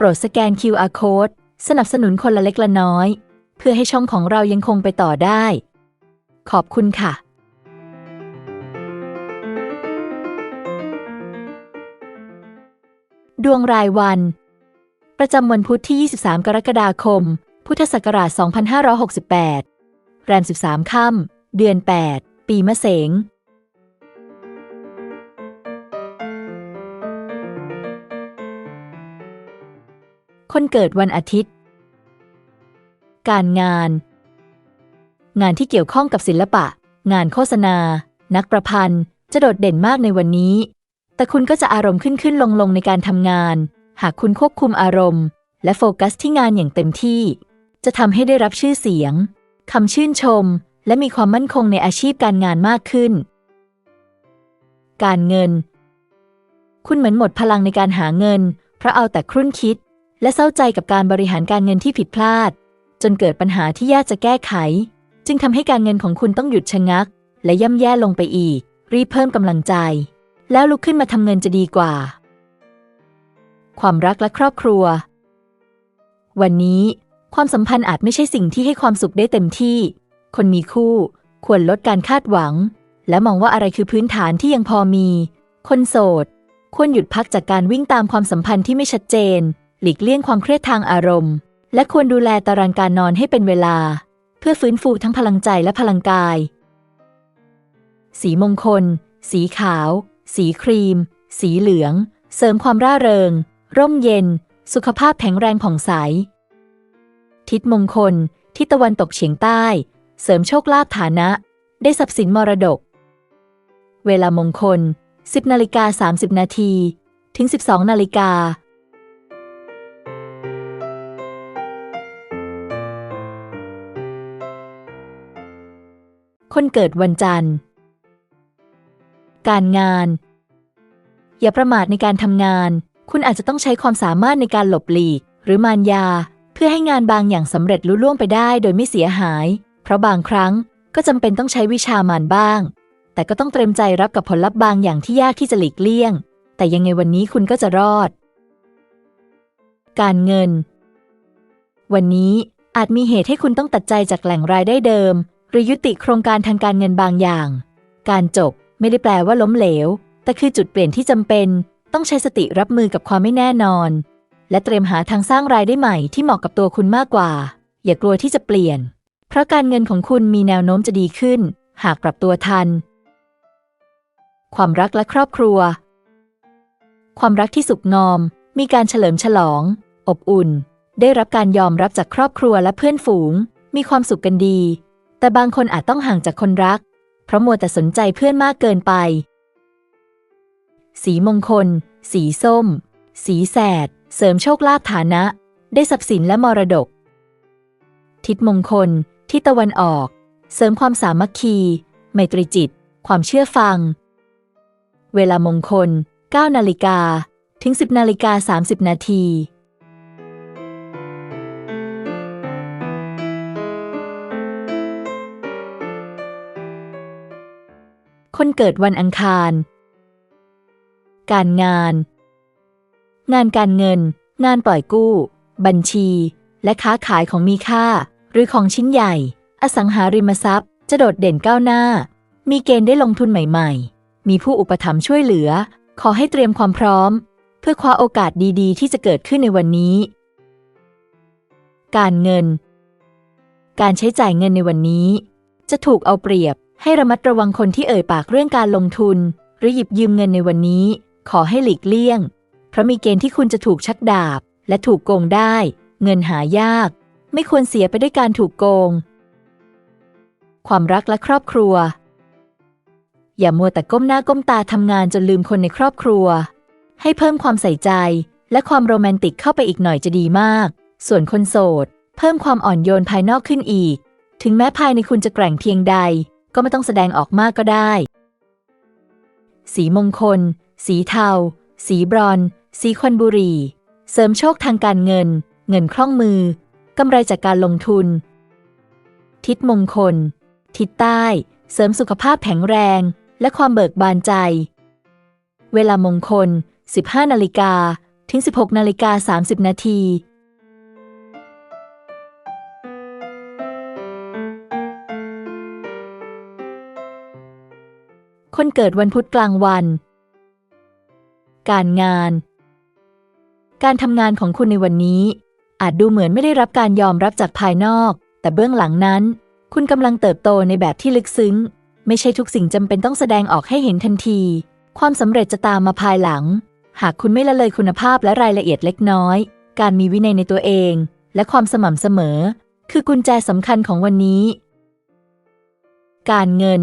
โปรดสแกน QR Code สนับสนุนคนละเล็กละน้อย เพื่อให้ช่องของเรายังคงไปต่อได้ ขอบคุณค่ะดวงรายวัน ประจำวันพุธที่ 23 กรกฎาคม พุทธศักราช 2568 แรม 13 ค่ำ เดือน 8 ปีมะเสง คนเกิดวันอาทิตย์ การงาน งานที่เกี่ยวข้องกับศิลปะ งานโฆษณา นักประพันธ์ จะโดดเด่นมากในวันนี้ แต่คุณก็จะอารมณ์ขึ้นขึ้นลงลงในการทำงาน หากคุณควบคุมอารมณ์ และโฟกัสที่งานอย่างเต็มที่ จะทำให้ได้รับชื่อเสียงคำชื่นชม และมีความมั่นคงในอาชีพการงานมากขึ้น การเงิน คุณเหมือนหมดพลังในการหาเงิน เพราะเอาแต่ครุ่นคิด และเศร้าใจกับการบริหารการเงินที่ผิดพลาด จนเกิดปัญหาที่ยากจะแก้ไข จึงทำให้การเงินของคุณต้องหยุดชะงัก และย่ำแย่ลงไปอีก รีบเพิ่มกำลังใจ แล้วลุกขึ้นมาทำเงินจะดีกว่า ความรักและครอบครัว วันนี้ ความสัมพันธ์อาจไม่ใช่สิ่งที่ให้ความสุขได้เต็มที่ คนมีคู่ ควรลดการคาดหวัง และมองว่าอะไรคือพื้นฐานที่ยังพอมี คนโสด ควรหยุดพักจากการวิ่งตามความสัมพันธ์ที่ไม่ชัดเจน หลีกเลี่ยงความเครียดทางอารมณ์ และควรดูแลตารางการนอนให้เป็นเวลา เพื่อฟื้นฟูทั้งพลังใจและพลังกาย สีมงคล สีขาว สีครีม สีเหลือง เสริมความร่าเริง ร่มเย็น สุขภาพแข็งแรงผ่องใส ทิศมงคล ทิศตะวันตกเฉียงใต้ เสริมโชคลาภฐานะ ได้ทรัพย์สินมรดก เวลามงคล 10นาฬิกา30นาทีถึง 12นาฬิกา คนเกิดวันจันทร์ การงาน อย่าประมาทในการทำงาน คุณอาจจะต้องใช้ความสามารถในการหลบหลีก หรือมารยา เพื่อให้งานบางอย่างสำเร็จลุล่วงไปได้โดยไม่เสียหาย เพราะบางครั้งก็จำเป็นต้องใช้วิชามานบ้าง แต่ก็ต้องเตรียมใจรับกับผลลัพธ์บางอย่างที่ยากที่จะหลีกเลี่ยง แต่ยังไงวันนี้คุณก็จะรอด การเงิน วันนี้อาจมีเหตุให้คุณต้องตัดใจจากแหล่งรายได้เดิม หรือยุติโครงการทางการเงินบางอย่าง การจบไม่ได้แปลว่าล้มเหลว แต่คือจุดเปลี่ยนที่จำเป็น ต้องใช้สติรับมือกับความไม่แน่นอน และเตรียมหาทางสร้างรายได้ใหม่ที่เหมาะกับตัวคุณมากกว่า อย่ากลัวที่จะเปลี่ยน เพราะการเงินของคุณมีแนวโน้มจะดีขึ้น หากปรับตัวทัน ความรักและครอบครัว ความรักที่สุขงอม มีการเฉลิมฉลอง อบอุ่น ได้รับการยอมรับจากครอบครัวและเพื่อนฝูง มีความสุขกันดี แต่บางคนอาจต้องห่างจากคนรัก เพราะมัวแต่สนใจเพื่อนมากเกินไป สีมงคล สีส้ม สีแสด เสริมโชคลาภฐานะ ได้ทรัพย์สินและมรดก ทิศมงคล ทิศตะวันออก เสริมความสามัคคี ไมตรีจิต ความเชื่อฟัง เวลามงคล9นาฬิกาถึง 10นาฬิกา30นาที เกิดวันอังคาร การงาน งานการเงิน งานปล่อยกู้ บัญชี และค้าขายของมีค่า หรือของชิ้นใหญ่ อสังหาริมทรัพย์ จะโดดเด่นก้าวหน้า มีเกณฑ์ได้ลงทุนใหม่ๆ มีผู้อุปถัมภ์ช่วยเหลือ ขอให้เตรียมความพร้อม เพื่อคว้าโอกาสดีๆ ที่จะเกิดขึ้นในวันนี้ การเงิน การใช้จ่ายเงินในวันนี้ จะถูกเอาเปรียบ ให้ระมัดระวังคนที่เอ่ยปากเรื่องการลงทุน หรือหยิบยืมเงินในวันนี้ ขอให้หลีกเลี่ยง เพราะมีเกณฑ์ที่คุณจะถูกชักดาบ และถูกโกงได้ เงินหายาก ไม่ควรเสียไปด้วยการถูกโกง ความรักและครอบครัว อย่ามัวแต่ก้มหน้าก้มตาทำงานจนลืมคนในครอบครัว ให้เพิ่มความใส่ใจและความโรแมนติกเข้าไปอีกหน่อยจะดีมาก ส่วนคนโสด เพิ่มความอ่อนโยนภายนอกขึ้นอีก ถึงแม้ภายในคุณจะแกร่งเพียงใด ก็ไม่ต้องแสดงออกมากก็ได้ สีมงคล สีเทา สีบรอน สีควันบุรี เสริมโชคทางการเงิน เงินคล่องมือกำไรจากการลงทุน ทิศมงคล ทิศใต้ เสริมสุขภาพแข็งแรง และความเบิกบานใจ เวลามงคล 15 นาฬิกาถึง 16 นาฬิกา 30 นาที คนเกิดวันพุธกลางวัน การงาน การทำงานของคุณในวันนี้ อาจดูเหมือนไม่ได้รับการยอมรับจากภายนอก แต่เบื้องหลังนั้น คุณกำลังเติบโตในแบบที่ลึกซึ้ง ไม่ใช่ทุกสิ่งจำเป็นต้องแสดงออกให้เห็นทันที ความสำเร็จจะตามมาภายหลัง หากคุณไม่ละเลยคุณภาพและรายละเอียดเล็กน้อย การมีวินัยในตัวเอง และความสม่ำเสมอ คือกุญแจสำคัญของวันนี้ การเงิน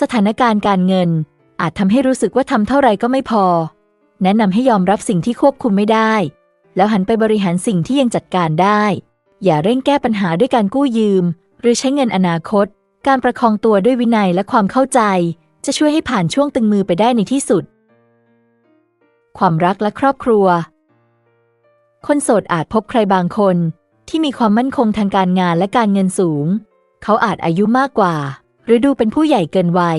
สถานการณ์การเงิน อาจทำให้รู้สึกว่าทำเท่าไรก็ไม่พอ แนะนำให้ยอมรับสิ่งที่ควบคุมไม่ได้ แล้วหันไปบริหารสิ่งที่ยังจัดการได้ อย่าเร่งแก้ปัญหาด้วยการกู้ยืม หรือใช้เงินอนาคต การประคองตัวด้วยวินัยและความเข้าใจ จะช่วยให้ผ่านช่วงตึงมือไปได้ในที่สุด ความรักและครอบครัว คนโสดอาจพบใครบางคน ที่มีความมั่นคงทางการงานและการเงินสูง เขาอาจอายุมากกว่า หรือดูเป็นผู้ใหญ่เกินวัย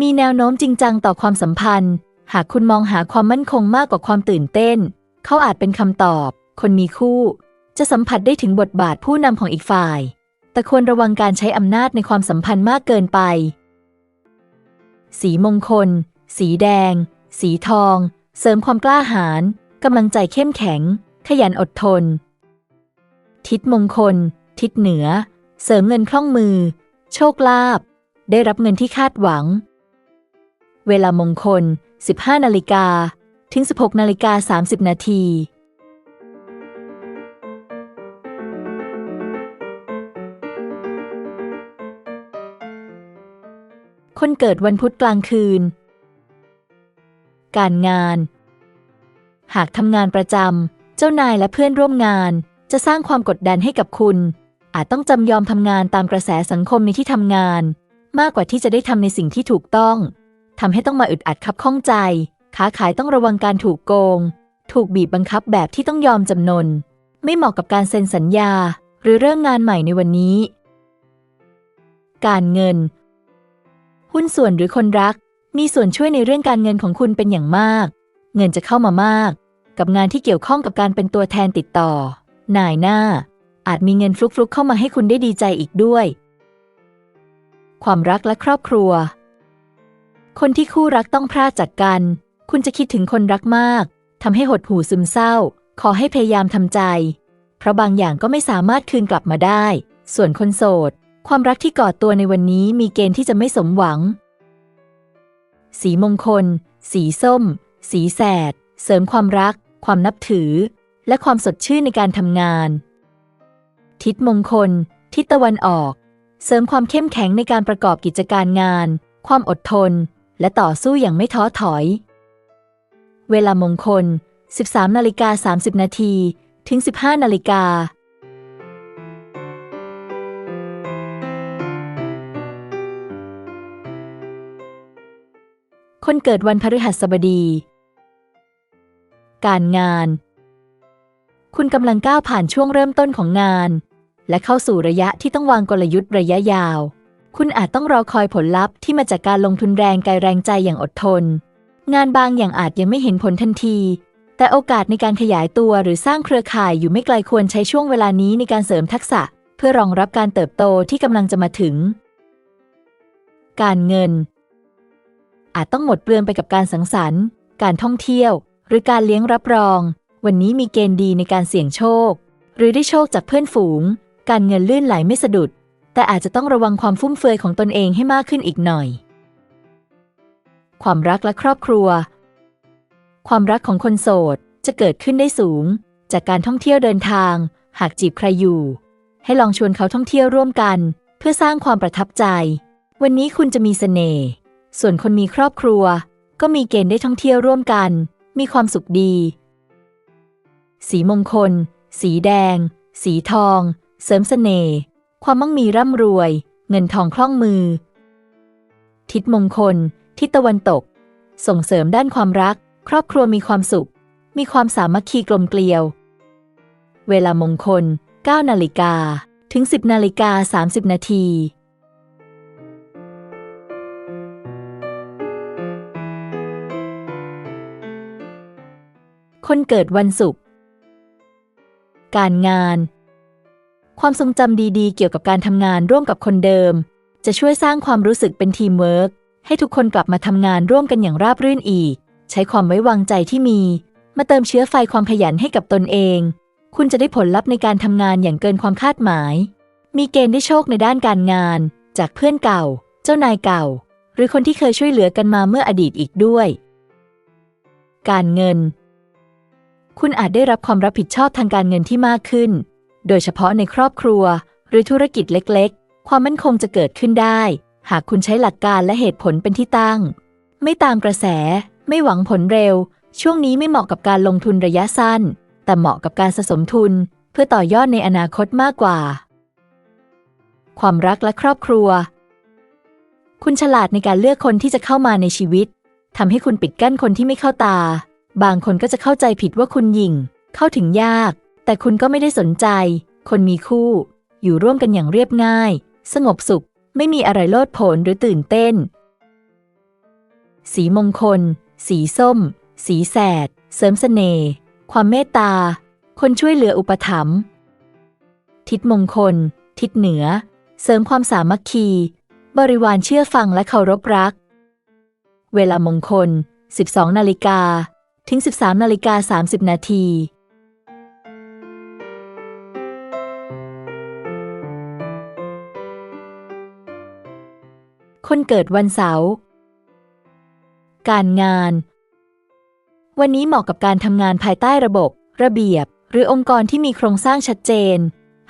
มีแนวโน้มจริงจังต่อความสัมพันธ์ หากคุณมองหาความมั่นคงมากกว่าความตื่นเต้น เขาอาจเป็นคำตอบ คนมีคู่ จะสัมผัสได้ถึงบทบาทผู้นำของอีกฝ่าย แต่ควรระวังการใช้อำนาจในความสัมพันธ์มากเกินไป สีมงคล สีแดง สีทอง เสริมความกล้าหาญกำลังใจเข้มแข็ง ขยันอดทน ทิศมงคล ทิศเหนือ เสริมเงินคล่องมือ โชคลาภ ได้รับเงินที่คาดหวัง เวลามงคล 15 นาฬิกาถึง 16 นาฬิกา 30 นาทีคนเกิดวันพุธกลางคืน การงาน หากทำงานประจำ เจ้านายและเพื่อนร่วมงาน จะสร้างความกดดันให้กับคุณ อาจต้องจำยอมทำงานตามกระแสสังคมในที่ทำงาน มากกว่าที่จะได้ทำในสิ่งที่ถูกต้องทำให้ต้องมาอึดอัดคับข้องใจ ค้าขายต้องระวังการถูกโกง ถูกบีบบังคับแบบที่ต้องยอมจำนน ไม่เหมาะกับการเซ็นสัญญา หรือเริ่มงานใหม่ในวันนี้ การเงิน หุ้นส่วนหรือคนรัก มีส่วนช่วยในเรื่องการเงินของคุณเป็นอย่างมาก เงินจะเข้ามามาก กับงานที่เกี่ยวข้องกับการเป็นตัวแทนติดต่อ นายหน้า อาจมีเงินฟลุกๆเข้ามาให้คุณได้ดีใจอีกด้วย ความรักและครอบครัว คนที่คู่รักต้องพลาดจากกัน คุณจะคิดถึงคนรักมากทำให้หดหู่ซึมเศร้า ขอให้พยายามทำใจ เพราะบางอย่างก็ไม่สามารถคืนกลับมาได้ ส่วนคนโสด ความรักที่กอดตัวในวันนี้มีเกณฑ์ที่จะไม่สมหวัง สีมงคล สีส้ม สีแสด เสริมความรัก ความนับถือ และความสดชื่นในการทำงาน ทิศมงคล ทิศตะวันออก เสริมความเข้มแข็งในการประกอบกิจการงาน ความอดทน และต่อสู้อย่างไม่ท้อถอย เวลามงคล 13นาฬิกา30 นาทีถึง 15นาฬิกาคนเกิดวันพฤหัสบดี การงาน คุณกำลังก้าวผ่านช่วงเริ่มต้นของงาน และเข้าสู่ระยะที่ต้องวางกลยุทธ์ระยะยาว คุณอาจต้องรอคอยผลลัพธ์ที่มาจากการลงทุนแรงกายแรงใจอย่างอดทน งานบางอย่างอาจยังไม่เห็นผลทันที แต่โอกาสในการขยายตัวหรือสร้างเครือข่ายอยู่ไม่ไกลควรใช้ช่วงเวลานี้ในการเสริมทักษะ เพื่อรองรับการเติบโตที่กำลังจะมาถึง การเงิน อาจต้องหมดเปลืองไปกับการสังสรรค์ การท่องเที่ยว หรือการเลี้ยงรับรอง วันนี้มีเกณฑ์ดีในการเสี่ยงโชค หรือได้โชคจากเพื่อนฝูง การเงินลื่นไหลไม่สะดุด แต่อาจจะต้องระวังความฟุ่มเฟือยของตนเองให้มากขึ้นอีกหน่อย ความรักและครอบครัว ความรักของคนโสดจะเกิดขึ้นได้สูง จากการท่องเที่ยวเดินทาง หากจีบใครอยู่ ให้ลองชวนเขาท่องเที่ยวร่วมกัน เพื่อสร้างความประทับใจ วันนี้คุณจะมีเสน่ห์ส่วนคนมีครอบครัว ก็มีเกณฑ์ได้ท่องเที่ยวร่วมกัน มีความสุขดี สีมงคล สีแดง สีทอง เสริมเสน่ห์ความมั่งมีร่ำรวย เงินทองคล่องมือ ทิศมงคล ทิศตะวันตก ส่งเสริมด้านความรัก ครอบครัวมีความสุข มีความสามัคคีกลมเกลียว เวลามงคล 9 นาฬิกาถึง 10 นาฬิกา 30 นาทีคนเกิดวันศุกร์ การงาน ความทรงจำดีๆ เกี่ยวกับการทำงานร่วมกับคนเดิม จะช่วยสร้างความรู้สึกเป็นทีมเวิร์กให้ทุกคนกลับมาทำงานร่วมกันอย่างราบรื่นอีก ใช้ความไว้วางใจที่มี มาเติมเชื้อไฟความขยันให้กับตนเอง คุณจะได้ผลลัพธ์ในการทำงานอย่างเกินความคาดหมาย มีเกณฑ์ได้โชคในด้านการงาน จากเพื่อนเก่า เจ้านายเก่า หรือคนที่เคยช่วยเหลือกันมาเมื่ออดีตอีกด้วย การเงิน คุณอาจได้รับความรับผิดชอบทางการเงินที่มากขึ้น โดยเฉพาะในครอบครัว หรือธุรกิจเล็กๆ ความมั่นคงจะเกิดขึ้นได้ หากคุณใช้หลักการและเหตุผลเป็นที่ตั้ง ไม่ตามกระแส ไม่หวังผลเร็ว ช่วงนี้ไม่เหมาะกับการลงทุนระยะสั้น แต่เหมาะกับการสะสมทุน เพื่อต่อยอดในอนาคตมากกว่า ความรักและครอบครัว คุณฉลาดในการเลือกคนที่จะเข้ามาในชีวิตทำให้คุณปิดกั้นคนที่ไม่เข้าตา บางคนก็จะเข้าใจผิดว่าคุณหยิ่ง เข้าถึงยาก แต่คุณก็ไม่ได้สนใจ คนมีคู่ อยู่ร่วมกันอย่างเรียบง่าย สงบสุข ไม่มีอะไรโลดโผนหรือตื่นเต้น สีมงคล สีส้ม สีแสด เสริมเสน่ห์ ความเมตตา คนช่วยเหลืออุปถัมภ์ ทิศมงคล ทิศเหนือ เสริมความสามัคคี บริวารเชื่อฟังและเคารพรัก เวลามงคล 12 นาฬิกา ถึง 13 นาฬิกา 30 นาที คนเกิดวันเสาร์ การงาน วันนี้เหมาะกับการทำงานภายใต้ระบบ ระเบียบ หรือองค์กรที่มีโครงสร้างชัดเจน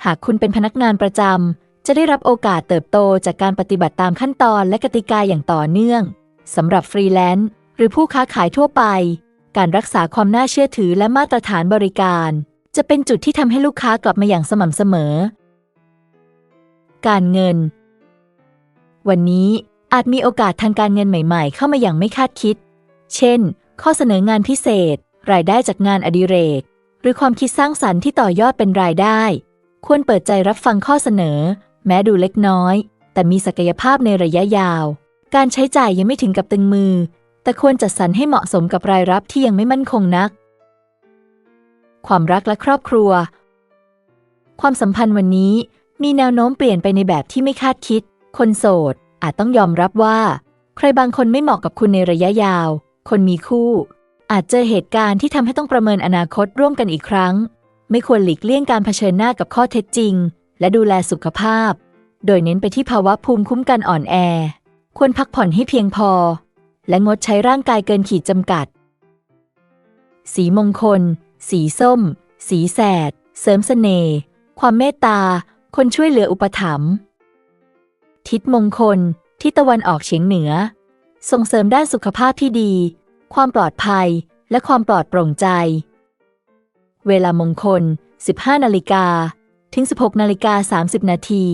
หากคุณเป็นพนักงานประจำ จะได้รับโอกาสเติบโตจากการปฏิบัติตามขั้นตอนและกติกาอย่างต่อเนื่อง สำหรับฟรีแลนซ์หรือผู้ค้าขายทั่วไป การรักษาความน่าเชื่อถือและมาตรฐานบริการ จะเป็นจุดที่ทำให้ลูกค้ากลับมาอย่างสม่ำเสมอ การเงิน วันนี้อาจมีโอกาสทางการเงินใหม่ ๆ เข้ามาอย่างไม่คาดคิด เช่น ข้อเสนองานพิเศษ รายได้จากงานอดิเรก หรือความคิดสร้างสรรค์ที่ต่อยอดเป็นรายได้ ควรเปิดใจรับฟังข้อเสนอ แม้ดูเล็กน้อย แต่มีศักยภาพในระยะยาว การใช้จ่ายยังไม่ถึงกับตึงมือ แต่ควรจัดสรรให้เหมาะสมกับรายรับที่ยังไม่มั่นคงนัก ความรักและครอบครัว ความสัมพันธ์วันนี้มีแนวโน้มเปลี่ยนไปในแบบที่ไม่คาดคิด คนโสดอาจต้องยอมรับว่า ใครบางคนไม่เหมาะกับคุณในระยะยาว คนมีคู่ อาจเจอเหตุการณ์ที่ทำให้ต้องประเมินอนาคตร่วมกันอีกครั้ง ไม่ควรหลีกเลี่ยงการเผชิญหน้ากับข้อเท็จจริง และดูแลสุขภาพ โดยเน้นไปที่ภาวะภูมิคุ้มกันอ่อนแอ ควรพักผ่อนให้เพียงพอ และงดใช้ร่างกายเกินขีดจำกัด สีมงคล สีส้ม สีแสด เสริมเสน่ห์ความเมตตา คนช่วยเหลืออุปถัมภ์ ทิศมงคล ทิศตะวันออกเฉียงเหนือ ส่งเสริมด้านสุขภาพที่ดี ความปลอดภัย และความปลอดโปร่งใจ เวลามงคล 15 นาฬิกา ถึง 16 นาฬิกา 30 นาที